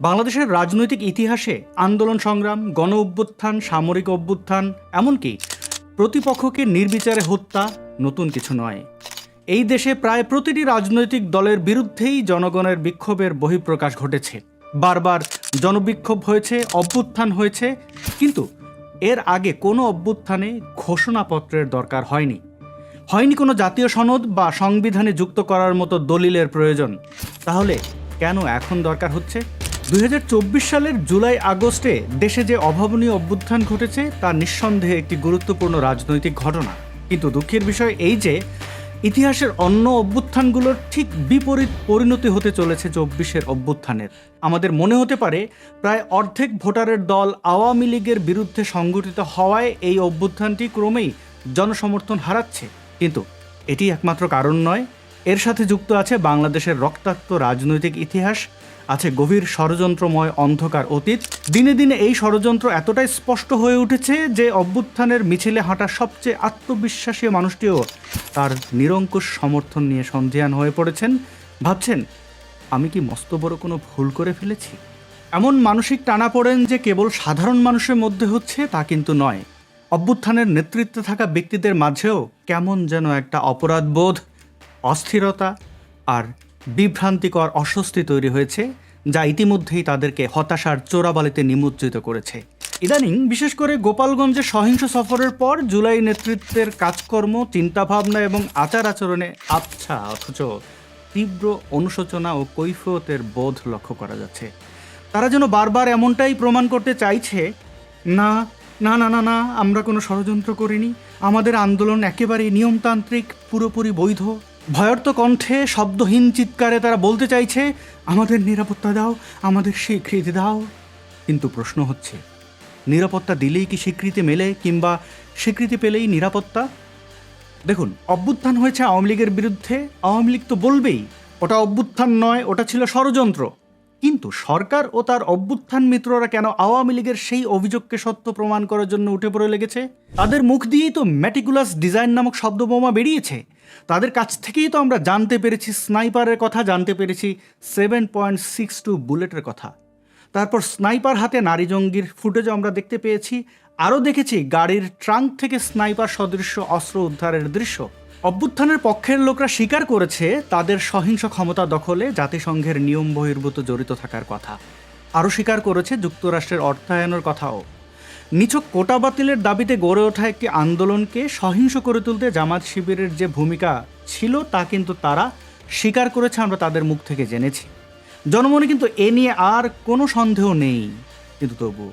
বাংলাদেশের রাজনৈতিক ইতিহাসে আন্দোলন সংগ্রাম, গণ অভ্যুত্থান, সামরিক অভ্যুত্থান, এমনকি প্রতিপক্ষকে নির্বিচারে হত্যা নতুন কিছু নয়। এই দেশে প্রায় প্রতিটি রাজনৈতিক দলের বিরুদ্ধেই জনগণের বিক্ষোভের বহিঃপ্রকাশ ঘটেছে। বারবার জনবিক্ষোভ হয়েছে, অভ্যুত্থান হয়েছে, কিন্তু এর আগে কোনো অভ্যুত্থানে ঘোষণাপত্রের দরকার হয়নি। হয়নি কোনো জাতীয় সনদ বা সংবিধানে যুক্ত করার মতো দলিলের প্রয়োজন। তাহলে কেন এখন দরকার হচ্ছে? দুই হাজার চব্বিশ সালের জুলাই আগস্টে দেশে যে অভাবনীয় অভ্যুত্থান ঘটেছে, তা নিঃসন্দেহে একটি গুরুত্বপূর্ণ রাজনৈতিক ঘটনা। কিন্তু দুঃখের বিষয় এই যে, ইতিহাসের অন্য অভ্যুত্থানগুলোর ঠিক বিপরীত পরিণতি হতে চলেছে চব্বিশের অভ্যুত্থানের। আমাদের মনে হতে পারে, প্রায় অর্ধেক ভোটারের দল আওয়ামী লীগের বিরুদ্ধে সংগঠিত হওয়ায় এই অভ্যুত্থানটি ক্রমেই জনসমর্থন হারাচ্ছে। কিন্তু এটি একমাত্র কারণ নয় এর সাথে যুক্ত আছে বাংলাদেশের রক্তাক্ত রাজনৈতিক ইতিহাস, আছে গভীর ষড়যন্ত্রময় অন্ধকার অতীত। দিনে দিনে এই ষড়যন্ত্র এতটাই স্পষ্ট হয়ে উঠেছে যে অভ্যুত্থানের মিছিলে হাঁটা সবচেয়ে আত্মবিশ্বাসী মানুষটিও তার নিরঙ্কুশ সমর্থন নিয়ে সন্ধিয়ান হয়ে পড়েছেন। ভাবছেন, আমি কি মস্ত বড় কোনো ভুল করে ফেলেছি? এমন মানসিক টানা পড়েন যে কেবল সাধারণ মানুষের মধ্যে হচ্ছে তা কিন্তু নয়। অভ্যুত্থানের নেতৃত্বে থাকা ব্যক্তিদের মাঝেও কেমন যেন একটা অপরাধবোধ। অস্থিরতা আর বিভ্রান্তিকর অস্বস্তি তৈরি হয়েছে, যা ইতিমধ্যেই তাদেরকে হতাশার চোরাবালিতে নিমজ্জিত করেছে। ইদানিং, বিশেষ করে গোপালগঞ্জে সহিংস সফরের পর জুলাই নেতৃত্বের কাজকর্ম, চিন্তাভাবনা এবং আচার আচরণে আবছা, অথচ তীব্র অনুশোচনা ও কৈফিয়তের বোধ লক্ষ্য করা যাচ্ছে। তারা যেন বারবার এমনটাই প্রমাণ করতে চাইছে, না না না না না, আমরা কোনো ষড়যন্ত্র করিনি। আমাদের আন্দোলন একেবারেই নিয়মতান্ত্রিক, পুরোপুরি বৈধ ভয়ার্ত কণ্ঠে শব্দহীন চিৎকারে তারা বলতে চাইছে, আমাদের নিরাপত্তা দাও, আমাদের স্বীকৃতি দাও। কিন্তু প্রশ্ন হচ্ছে, নিরাপত্তা দিলেই কি স্বীকৃতি মেলে কিংবা স্বীকৃতি পেলেই নিরাপত্তা? দেখুন, অভ্যুত্থান হয়েছে আওয়ামী লীগের বিরুদ্ধে, আওয়ামী লীগ তো বলবেই, ওটা অভ্যুত্থান নয়, ওটা ছিল ষড়যন্ত্র। কিন্তু সরকার ও তার অভ্যুত্থান মিত্ররা কেন আওয়ামী লীগের সেই অভিযোগকে সত্য প্রমাণ করার জন্য উঠে পড়ে লেগেছে? তাদের মুখ দিয়েই তো ম্যাটিকুলাস ডিজাইন নামক শব্দবোমা বেরিয়েছে। তাদের কাছ থেকেই তো আমরা জানতে পেরেছি, স্নাইপারের কথা জানতে পেরেছি, সেভেন পয়েন্ট সিক্স টু বুলেটের কথা। তারপর স্নাইপার হাতে নারী জঙ্গির ফুটেজও আমরা দেখতে পেয়েছি, আরও দেখেছি গাড়ির ট্রাঙ্ক থেকে স্নাইপার সদৃশ্য অস্ত্র উদ্ধারের দৃশ্য। অভ্যুত্থানের পক্ষের লোকরা স্বীকার করেছে, তাদের সহিংস ক্ষমতা দখলে জাতিসংঘের নিয়ম বহির্ভূত জড়িত থাকার কথা। আরও স্বীকার করেছে যুক্তরাষ্ট্রের অর্থায়নের কথাও। নিছক কোটা বাতিলের দাবিতে গড়ে ওঠা একটি আন্দোলনকে সহিংস করে তুলতে জামাত শিবিরের যে ভূমিকা ছিল তা কিন্তু তারা স্বীকার করেছে, আমরা তাদের মুখ থেকে জেনেছি। জনমনে কিন্তু এ নিয়ে আর কোনো সন্দেহ নেই। কিন্তু তবু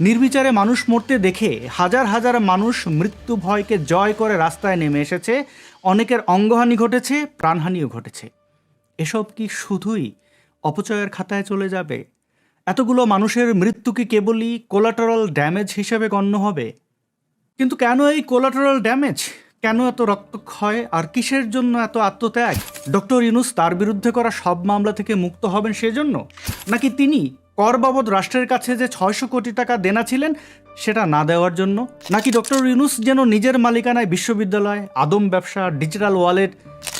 নির্বিচারে মানুষ মরতে দেখে হাজার হাজার মানুষ মৃত্যু ভয়কে জয় করে রাস্তায় নেমে এসেছে। অনেকের অঙ্গহানি ঘটেছে, প্রাণহানিও ঘটেছে। এসব কি শুধুই অপচয়ের খাতায় চলে যাবে? এতগুলো মানুষের মৃত্যু কি কেবলই কোলাটারাল ড্যামেজ হিসেবে গণ্য হবে? কিন্তু কেন এই কোলাটারাল ড্যামেজ কেন এত রক্তক্ষয়? আর কিসের জন্য এত আত্মত্যাগ? ডক্টর ইউনুস তার বিরুদ্ধে করা সব মামলা থেকে মুক্ত হবেন সেজন্য? নাকি তিনি কর বাবদ রাষ্ট্রের কাছে যে ছয়শো কোটি টাকা দেনা ছিলেন, সেটা না দেওয়ার জন্য? নাকি ডক্টর ইউনুস যেন নিজের মালিকানায় বিশ্ববিদ্যালয়, আদম ব্যবসা ডিজিটাল ওয়ালেট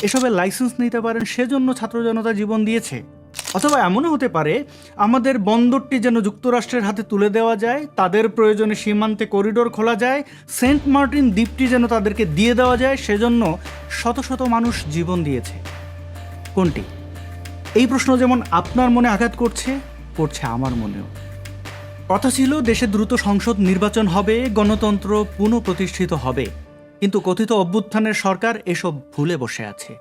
এসবের লাইসেন্স নিতে পারেন, সেজন্য ছাত্র জনতা জীবন দিয়েছে? অথবা এমনও হতে পারে, আমাদের বন্দরটি যেন যুক্তরাষ্ট্রের হাতে তুলে দেওয়া যায়, তাদের প্রয়োজনে সীমান্তে করিডোর খোলা যায়, সেন্ট মার্টিন দ্বীপটি যেন তাদেরকে দিয়ে দেওয়া যায়, সেজন্য শত শত মানুষ জীবন দিয়েছে। কোনটি? এই প্রশ্ন যেমন আপনার মনে আঘাত করছে করছে আমার মনেও। কথা ছিল, দেশে দ্রুত সংসদ নির্বাচন হবে, গণতন্ত্র পুনঃপ্রতিষ্ঠিত হবে। কিন্তু কথিত অভ্যুত্থানের সরকার এসব ভুলে বসে আছে।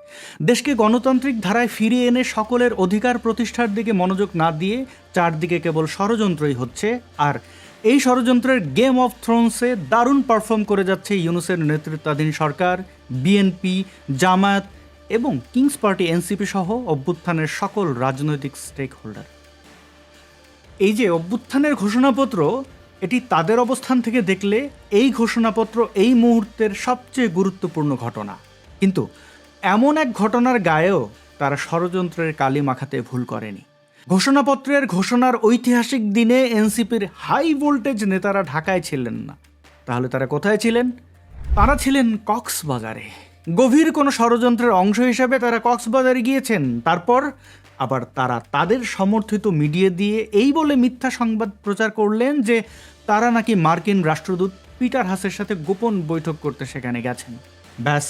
দেশকে গণতান্ত্রিক ধারায় ফিরিয়ে এনে সকলের অধিকার প্রতিষ্ঠার দিকে মনোযোগ না দিয়ে চারদিকে কেবল ষড়যন্ত্রই হচ্ছে, আর এই ষড়যন্ত্রের গেম অফ থ্রোনসে দারুণ পারফর্ম করে যাচ্ছে ইউনুসের নেতৃত্বাধীন সরকার বিএনপি জামায়াত এবং কিংস পার্টি এনসিপি সহ অভ্যুত্থানের সকল রাজনৈতিক স্টেক হোল্ডার এই যে অভ্যুত্থানের ঘোষণাপত্র এটি তাদের অবস্থান থেকে দেখলে এই ঘোষণাপত্র এই মুহূর্তের সবচেয়ে গুরুত্বপূর্ণ ঘটনা। কিন্তু এমন এক ঘটনার গায়েও তারা ষড়যন্ত্রের কালি মাখাতে ভুল করেনি। ঘোষণাপত্রের ঘোষণার ঐতিহাসিক দিনে এনসিপির হাই ভোল্টেজ নেতারা ঢাকায় ছিলেন না। তাহলে তারা কোথায় ছিলেন? তারা ছিলেন কক্সবাজারে। গভীর কোনো ষড়যন্ত্রের অংশ হিসেবে তারা কক্সবাজারে গিয়েছেন। তারপর আবার তারা তাদের সমর্থিত মিডিয়া দিয়ে এই বলে মিথ্যা সংবাদ প্রচার করলেন যে তারা নাকি মার্কিন রাষ্ট্রদূত পিটার হাসের সাথে গোপন বৈঠক করতে সেখানে গেছেন। ব্যাস,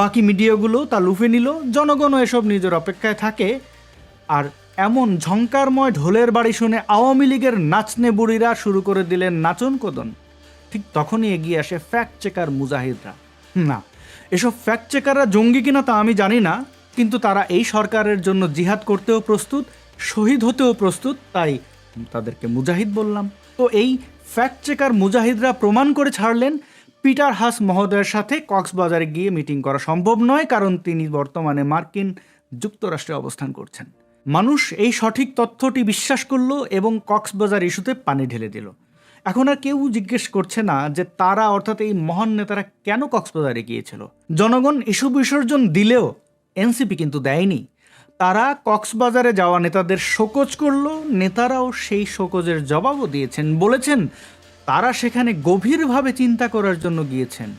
বাকি মিডিয়াগুলো তা লুফে নিল, জনগণও এসব নিজের অপেক্ষায় থাকে। আর এমন ঝঙ্কারময় ঢোলের বাড়ি শুনে আওয়ামী লীগের নাচনে বুড়িরা শুরু করে দিলেন নাচন কদন। ঠিক তখনই এগিয়ে আসে ফ্যাক্ট চেকার মুজাহিদরা। না, এসব ফ্যাক্ট চেকাররা জঙ্গি কিনা তা আমি জানি না, কিন্তু তারা এই সরকারের জন্য জিহাদ করতেও প্রস্তুত, শহীদ হতেও প্রস্তুত, তাই তাদেরকে মুজাহিদ বললাম। তো এই ফ্যাক্ট চেকার মুজাহিদরা প্রমাণ করে ছাড়লেন, পিটার হাস মহোদয়ের সাথে কক্সবাজারে গিয়ে মিটিং করা সম্ভব নয়, কারণ তিনি বর্তমানে মার্কিন যুক্তরাষ্ট্রে অবস্থান করছেন। মানুষ এই সঠিক তথ্যটি বিশ্বাস করল এবং কক্সবাজার ইস্যুতে পানি ঢেলে দিল। এখন আর কেউ জিজ্ঞেস করছে না যে তারা, অর্থাৎ এই মহান নেতারা কেন কক্সবাজারে গিয়েছিল। জনগণ ইস্যু বিসর্জন দিলেও এনসিপি কিন্তু দেয়নি। তারা কক্সবাজারে যাওয়া নেতাদের শোকজ করল, নেতারাও সেই শোকজের জবাবও দিয়েছেন, বলেছেন তারা সেখানে গভীরভাবে চিন্তা করার জন্য গিয়েছেন।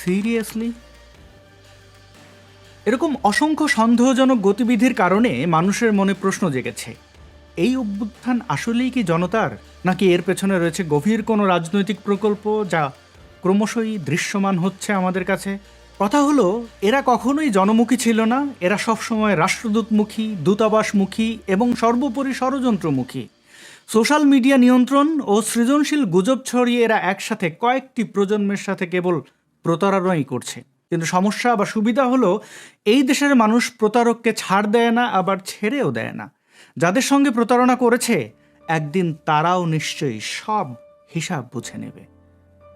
সিরিয়াসলি? এরকম অসংখ্য সন্দেহজনক গতিবিধির কারণে মানুষের মনে প্রশ্ন জেগেছে, এই অভ্যুত্থান আসলেই কি জনতার, নাকি এর পেছনে রয়েছে গভীর কোনো রাজনৈতিক প্রকল্প যা ক্রমশই দৃশ্যমান হচ্ছে আমাদের কাছে? কথা হলো, এরা কখনোই জনমুখী ছিল না। এরা সবসময় রাষ্ট্রদূতমুখী, দূতাবাসমুখী এবং সর্বোপরি ষড়যন্ত্রমুখী। সোশ্যাল মিডিয়া নিয়ন্ত্রণ ও সৃজনশীল গুজব ছড়িয়ে এরা একসাথে কয়েকটি প্রজন্মের সাথে কেবল প্রতারণাই করছে। কিন্তু সমস্যা বা সুবিধা হলো, এই দেশের মানুষ প্রতারককে ছাড় দেয় না, আবার ছেড়েও দেয় না। যাদের সঙ্গে প্রতারণা করেছে, একদিন তারাও নিশ্চয়ই সব হিসাব বুঝে নেবে।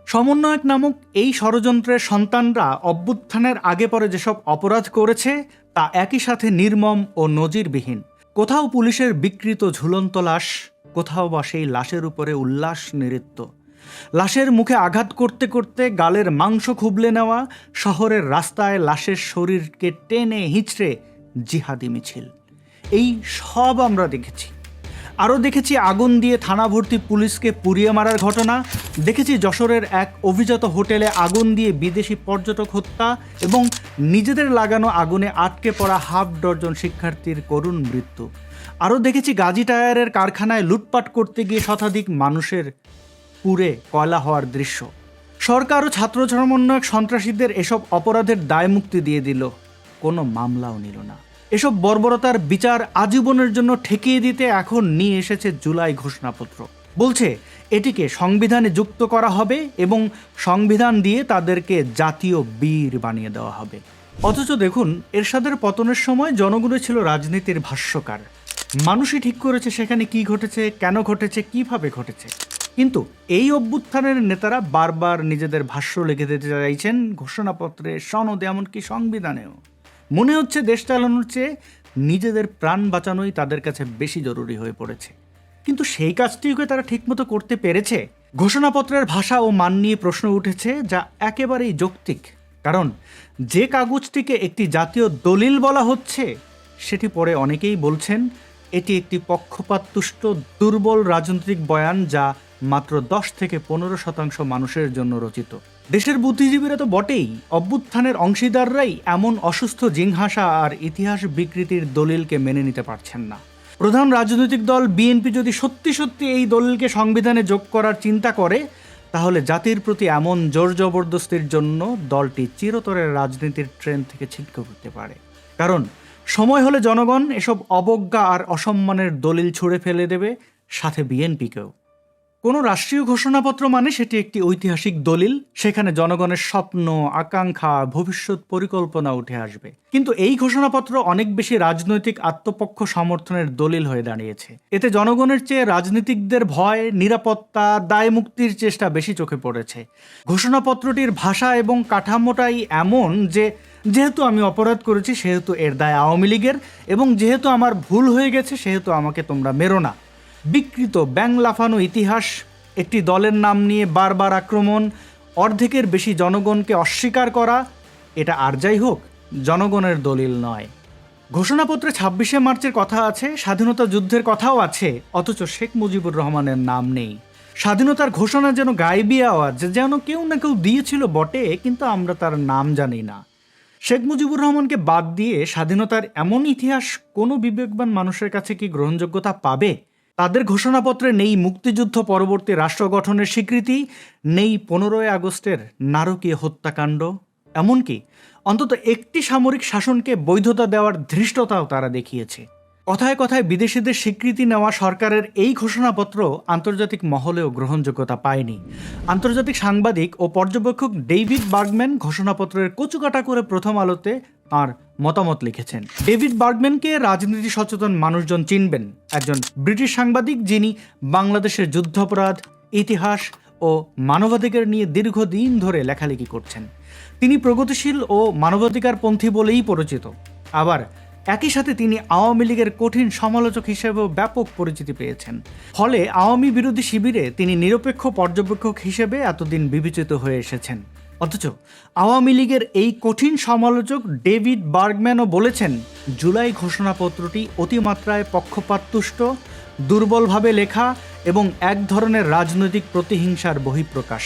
সমন্বয়ক নামক এই ষড়যন্ত্রের সন্তানরা অভ্যুত্থানের আগে পরে যেসব অপরাধ করেছে, তা একই সাথে নির্মম ও নজিরবিহীন। কোথাও পুলিশের বিকৃত ঝুলন্ত লাশ, কোথাও বা সেই লাশের উপরে উল্লাস নৃত্য। লাশের মুখে আঘাত করতে করতে গালের মাংস খুবলে নেওয়া, শহরের রাস্তায় লাশের শরীরকে টেনে হিঁচড়ে জিহাদি মিছিল। এই সব আমরা দেখেছি। আরও দেখেছি আগুন দিয়ে থানা ভর্তি পুলিশকে পুড়িয়ে মারার ঘটনা। দেখেছি যশোরের এক অভিজাত হোটেলে আগুন দিয়ে বিদেশি পর্যটক হত্যা এবং নিজেদের লাগানো আগুনে আটকে পড়া হাফ ডজন শিক্ষার্থীর করুণ মৃত্যু। আরও দেখেছি গাজী টায়ারের কারখানায় লুটপাট করতে গিয়ে শতাধিক মানুষের পুড়ে কয়লা হওয়ার দৃশ্য। সরকার ও ছাত্র সমন্বয়ক সন্ত্রাসীদের এসব অপরাধের দায় মুক্তি দিয়ে দিল, কোনো মামলাও নিল না। এসব বর্বরতার বিচার আজীবনের জন্য ঠেকিয়ে দিতে এখন নিয়ে এসেছে জুলাই ঘোষণাপত্র। বলছে, এটিকে সংবিধানে যুক্ত করা হবে এবং সংবিধান দিয়ে তাদেরকে জাতীয় বীর বানিয়ে দেওয়া হবে। অথচ দেখুন, এরশাদের পতনের সময় জনগণই ছিল রাজনীতির ভাষ্যকার। মানুষই ঠিক করেছে সেখানে কি ঘটেছে, কেন ঘটেছে, কীভাবে ঘটেছে। কিন্তু এই অভ্যুত্থানের নেতারা বারবার নিজেদের ভাষ্য লিখে দিতে চাইছেন ঘোষণাপত্রে সনদে, এমনকি সংবিধানেও। মনে হচ্ছে দেশ চালানোর চেয়ে নিজেদের প্রাণ বাঁচানোই তাদের কাছে বেশি জরুরি হয়ে পড়েছে। কিন্তু সেই কাজটিকে তারা ঠিকমতো করতে পেরেছে? ঘোষণাপত্রের ভাষা ও মান নিয়ে প্রশ্ন উঠেছে যা একেবারেই যৌক্তিক। কারণ যে কাগজটিকে একটি জাতীয় দলিল বলা হচ্ছে, সেটি পরে অনেকেই বলছেন এটি একটি পক্ষপাততুষ্ট দুর্বল রাজনৈতিক বয়ান যা মাত্র দশ থেকে পনেরো শতাংশ মানুষের জন্য রচিত। দেশের বুদ্ধিজীবীরা তো বটেই। অভ্যুত্থানের অংশীদাররাই এমন অসুস্থ জিংহাসা আর ইতিহাস বিকৃতির দলিলকে মেনে নিতে পারছেন না। প্রধান রাজনৈতিক দল বিএনপি যদি সত্যি সত্যি এই দলিলকে সংবিধানে যোগ করার চিন্তা করে, তাহলে জাতির প্রতি এমন জোর জবরদস্তির জন্য দলটি চিরতরের রাজনীতির ট্রেন থেকে ছিটকে পড়তে পারে। কারণ সময় হলে জনগণ এসব অবজ্ঞা আর অসম্মানের দলিল ছুঁড়ে ফেলে দেবে, সাথে বিএনপিকেও। কোনো রাষ্ট্রীয় ঘোষণাপত্র মানে সেটি একটি ঐতিহাসিক দলিল। সেখানে জনগণের স্বপ্ন, আকাঙ্ক্ষা, ভবিষ্যৎ পরিকল্পনা উঠে আসবে। কিন্তু এই ঘোষণাপত্র অনেক বেশি রাজনৈতিক আত্মপক্ষ সমর্থনের দলিল হয়ে দাঁড়িয়েছে। এতে জনগণের চেয়ে রাজনীতিকদের ভয়, নিরাপত্তা, দায় মুক্তির চেষ্টা বেশি চোখে পড়েছে। ঘোষণাপত্রটির ভাষা এবং কাঠামোটাই এমন যে, যেহেতু আমি অপরাধ করেছি, সেহেতু এর দায় আওয়ামী লীগের, এবং যেহেতু আমার ভুল হয়ে গেছে, সেহেতু আমাকে তোমরা মেরো না। বিকৃত ব্যাং লাফানো ইতিহাস, একটি দলের নাম নিয়ে বারবার আক্রমণ, অর্ধেকের বেশি জনগণকে অস্বীকার করা, এটা আর যাই হোক, জনগণের দলিল নয়। ঘোষণাপত্রে ছাব্বিশে মার্চের কথা আছে, স্বাধীনতা যুদ্ধের কথাও আছে, অথচ শেখ মুজিবুর রহমানের নাম নেই। স্বাধীনতার ঘোষণা যেন গাইবি আওয়াজ, যেন কেউ না কেউ দিয়েছিল বটে, কিন্তু আমরা তার নাম জানি না। শেখ মুজিবুর রহমানকে বাদ দিয়ে স্বাধীনতার এমন ইতিহাস কোনো বিবেকবান মানুষের কাছে কি গ্রহণযোগ্যতা পাবে? তাদের ঘোষণাপত্রে নেই মুক্তিযুদ্ধ পরবর্তী রাষ্ট্র গঠনের স্বীকৃতি, নেই পনেরোই আগস্টের নারকীয় হত্যাকাণ্ড। এমনকি অন্তত একটি সামরিক শাসনকে বৈধতা দেওয়ার ধৃষ্টতাও তারা দেখিয়েছে। কথায় কথায় বিদেশিদের স্বীকৃতি নেওয়া সরকারের এই ঘোষণাপত্র আন্তর্জাতিক মহলেও গ্রহণযোগ্যতা পায়নি। আন্তর্জাতিক সাংবাদিক ও পর্যবেক্ষক ডেভিড বার্গম্যান ঘোষণাপত্রের কচুকাটা করে প্রথম আলোতে তার মতামত লিখেছেন। ডেভিড বার্গম্যানকে রাজনীতি সচেতন মানুষজন চিনবেন। একজন ব্রিটিশ সাংবাদিক যিনি বাংলাদেশের যুদ্ধাপরাধ, ইতিহাস ও মানবাধিকার নিয়ে দীর্ঘদিন ধরে লেখালেখি করছেন। তিনি প্রগতিশীল ও মানবাধিকারপন্থী বলেই পরিচিত। আবার একই সাথে তিনি আওয়ামী লীগের কঠিন সমালোচক হিসেবেও ব্যাপক পরিচিতি পেয়েছেন। ফলে আওয়ামী বিরোধী শিবিরে তিনি নিরপেক্ষ পর্যবেক্ষক হিসেবে এতদিন বিবেচিত হয়ে এসেছেন। অথচ আওয়ামী লীগের এই কঠিন সমালোচক ডেভিড বার্গম্যানও বলেছেন, জুলাই ঘোষণাপত্রটি অতিমাত্রায় পক্ষপাততুষ্ট, দুর্বলভাবে লেখা এবং এক ধরনের রাজনৈতিক প্রতিহিংসার বহিঃপ্রকাশ।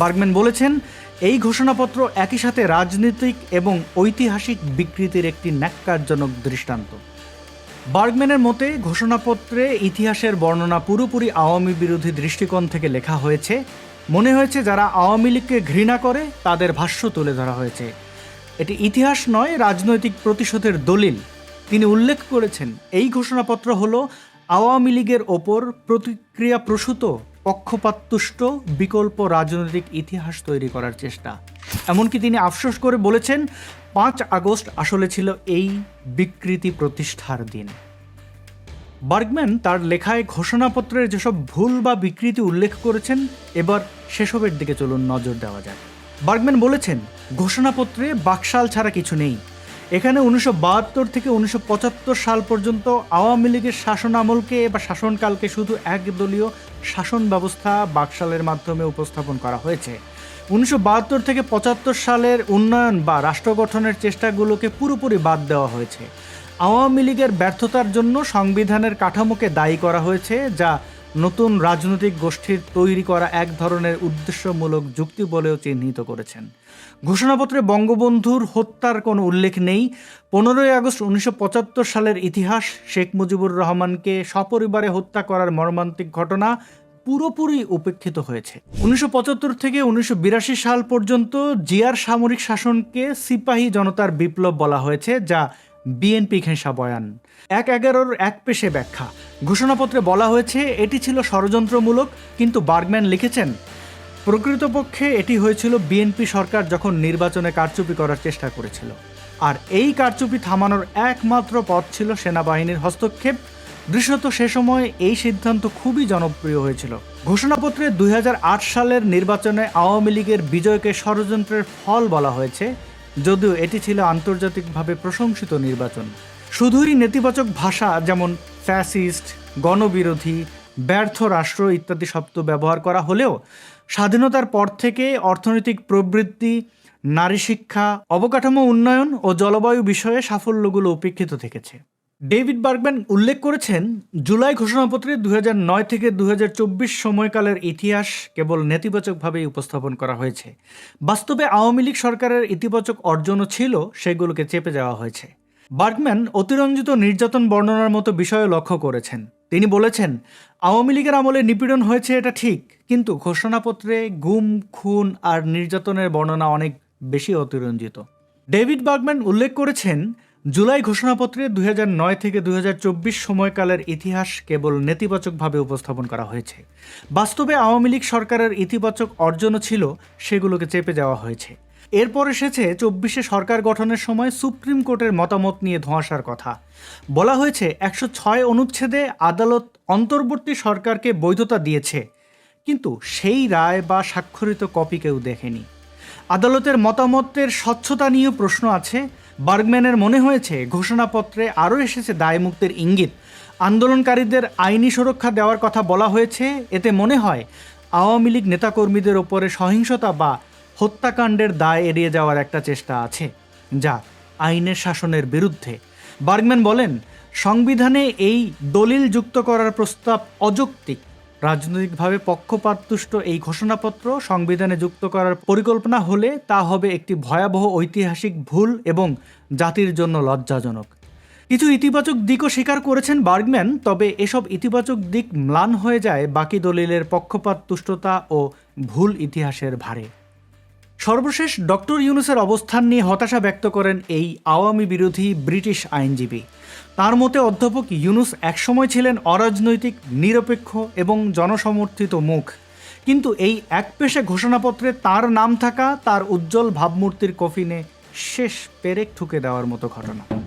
বার্গম্যান বলেছেন এই ঘোষণাপত্র একই সাথে রাজনৈতিক এবং ঐতিহাসিক বিকৃতির একটি ন্যাক্কারজনক দৃষ্টান্ত। বার্গম্যানের মতে, ঘোষণাপত্রে ইতিহাসের বর্ণনা পুরোপুরি আওয়ামী বিরোধী দৃষ্টিকোণ থেকে লেখা হয়েছে। মনে হয়েছে যারা আওয়ামী লীগকে ঘৃণা করে, তাদের ভাষ্য তুলে ধরা হয়েছে। এটি ইতিহাস নয়, রাজনৈতিক প্রতিশোধের দলিল। তিনি উল্লেখ করেছেন, এই ঘোষণাপত্র হল আওয়ামী লীগের ওপর প্রতিক্রিয়া প্রসূত পক্ষপাততুষ্ট বিকল্প রাজনৈতিক ইতিহাস তৈরি করার চেষ্টা। এমনকি তিনি আফসোস করে বলেছেন, পাঁচ আগস্ট আসলে ছিল এই বিকৃতি প্রতিষ্ঠার দিন। বার্গম্যান তার লেখায় ঘোষণাপত্রের যেসব ভুল বা বিকৃতি উল্লেখ করেছেন, এবার সেসবের দিকে চলুন নজর দেওয়া যায় বার্গম্যান বলেছেন, ঘোষণাপত্রে বাকশাল ছাড়া কিছু নেই। এখানে উনিশশো বাহাত্তর থেকে উনিশশো পঁচাত্তর সাল পর্যন্ত আওয়ামী লীগের শাসন আমলকে বা শাসনকালকে শুধু একদলীয় শাসন ব্যবস্থা বাকশালের মাধ্যমে উপস্থাপন করা হয়েছে। উনিশশো বাহাত্তর থেকে পঁচাত্তর সালের উন্নয়ন বা রাষ্ট্র গঠনের চেষ্টাগুলোকে পুরোপুরি বাদ দেওয়া হয়েছে। আওয়ামী লীগের ব্যর্থতার জন্য সংবিধানের কাঠামোকে দায়ী করা হয়েছে, যা নতুন রাজনৈতিক গোষ্ঠীর তৈরি করা এক ধরনের উদ্দেশ্যমূলক যুক্তি বলেও চিহ্নিত করেছেন। ঘোষণাপত্রে বঙ্গবন্ধুর হত্যার কোনো উল্লেখ নেই। পনেরোই আগস্ট উনিশশো পঁচাত্তর সালের ইতিহাস শেখ মুজিবুর রহমানকে সপরিবারে হত্যা করার মর্মান্তিক ঘটনা পুরোপুরি উপেক্ষিত হয়েছে। উনিশশো পঁচাত্তর থেকে উনিশশো বিরাশি সাল পর্যন্ত জিয়ার সামরিক শাসনকে সিপাহী জনতার বিপ্লব বলা হয়েছে, যা বিএনপি ঘেঁষা বয়ান। এক এগারোর এক পেশে ব্যাখ্যা। ঘোষণাপত্রে বলা হয়েছে, এটি ছিল ষড়যন্ত্রমূলক, কিন্তু বার্গম্যান লিখেছেন, প্রকৃতপক্ষে এটি হয়েছিল বিএনপি সরকার যখন নির্বাচনে কারচুপি করার চেষ্টা করেছিল। আর এই কারচুপি থামানোর একমাত্র পথ ছিল সেনাবাহিনীর হস্তক্ষেপ। দৃশ্যত সে সময় এই সিদ্ধান্ত খুবই জনপ্রিয় হয়েছিল। ঘোষণাপত্রে দুই হাজার আট সালের নির্বাচনে আওয়ামী লীগের বিজয়কে ষড়যন্ত্রের ফল বলা হয়েছে। যদিও এটি ছিল আন্তর্জাতিকভাবে প্রশংসিত নির্বাচন। শুধুই নেতিবাচক ভাষা যেমন ফ্যাসিস্ট, গণবিরোধী, ব্যর্থ রাষ্ট্র ইত্যাদি শব্দ ব্যবহার করা হলেও স্বাধীনতার পর থেকে অর্থনৈতিক প্রবৃত্তি, নারী শিক্ষা, অবকাঠামো উন্নয়ন ও জলবায়ু বিষয়ে সাফল্যগুলো উপেক্ষিত থেকেছে। ডেভিড বার্গম্যান উল্লেখ করেছেন, জুলাই ঘোষণাপত্রে দু নয় থেকে দুহাজার চব্বিশ সময়কালের ইতিহাস কেবল নেতিবাচকভাবেই উপস্থাপন করা হয়েছে। বাস্তবে আওয়ামী লীগ সরকারের ইতিবাচক অর্জনও ছিল, সেগুলোকে চেপে যাওয়া হয়েছে। বার্গম্যান অতিরঞ্জিত নির্যাতন বর্ণনার মতো বিষয়ে লক্ষ্য করেছেন। তিনি বলেছেন, আওয়ামী লীগের আমলে নিপীড়ন হয়েছে এটা ঠিক, কিন্তু ঘোষণাপত্রে গুম, খুন আর নির্যাতনের বর্ণনা অনেক বেশি অতিরঞ্জিত। ডেভিড বার্গম্যান উল্লেখ করেছেন জুলাই ঘোষণাপত্রে দুই থেকে দুই হাজার চব্বিশ সময়কালের ইতিহাস কেবল নেতিবাচকভাবে উপস্থাপন করা হয়েছে। বাস্তবে আওয়ামী লীগ সরকারের ইতিবাচক অর্জনও ছিল, সেগুলোকে চেপে যাওয়া হয়েছে। এরপর এসেছে চব্বিশে সরকার গঠনের সময় সুপ্রিম কোর্টের মতামত নিয়ে ধোঁয়াশার কথা। বলা হয়েছে, একশো ছয় অনুচ্ছেদে আদালত অন্তর্বর্তী সরকারকে বৈধতা দিয়েছে, কিন্তু সেই রায় বা স্বাক্ষরিত কপি কেউ দেখেনি। আদালতের মতামতের স্বচ্ছতা নিয়েও প্রশ্ন আছে বার্গম্যানের মনে হয়েছে, ঘোষণাপত্রে আরও এসেছে দায়মুক্তের ইঙ্গিত। আন্দোলনকারীদের আইনি সুরক্ষা দেওয়ার কথা বলা হয়েছে, এতে মনে হয় আওয়ামী লীগ নেতাকর্মীদের ওপরে সহিংসতা বা হত্যাকাণ্ডের দায় এড়িয়ে যাওয়ার একটা চেষ্টা আছে, যা আইনের শাসনের বিরুদ্ধে। বার্গম্যান বলেন, সংবিধানে এই দলিল যুক্ত করার প্রস্তাব অযৌক্তিক। রাজনৈতিকভাবে পক্ষপাততুষ্ট এই ঘোষণাপত্র সংবিধানে যুক্ত করার পরিকল্পনা হলে তা হবে একটি ভয়াবহ ঐতিহাসিক ভুল এবং জাতির জন্য লজ্জাজনক। কিছু ইতিবাচক দিকও স্বীকার করেছেন বার্গম্যান, তবে এসব ইতিবাচক দিক ম্লান হয়ে যায় বাকি দলিলের পক্ষপাত তুষ্টতা ও ভুল ইতিহাসের ভারে সর্বশেষ ডক্টর ইউনুসের অবস্থান নিয়ে হতাশা ব্যক্ত করেন এই আওয়ামী বিরোধী ব্রিটিশ আইনজীবী। তার মতে অধ্যাপক ইউনুস একসময় ছিলেন অরাজনৈতিক, নিরপেক্ষ এবং জনসমর্থিত মুখ। কিন্তু এই এক পেশে ঘোষণাপত্রে তার নাম থাকা, তার উজ্জ্বল ভাবমূর্তির কফিনে শেষ পেরেক ঠুকে দেওয়ার মতো ঘটনা।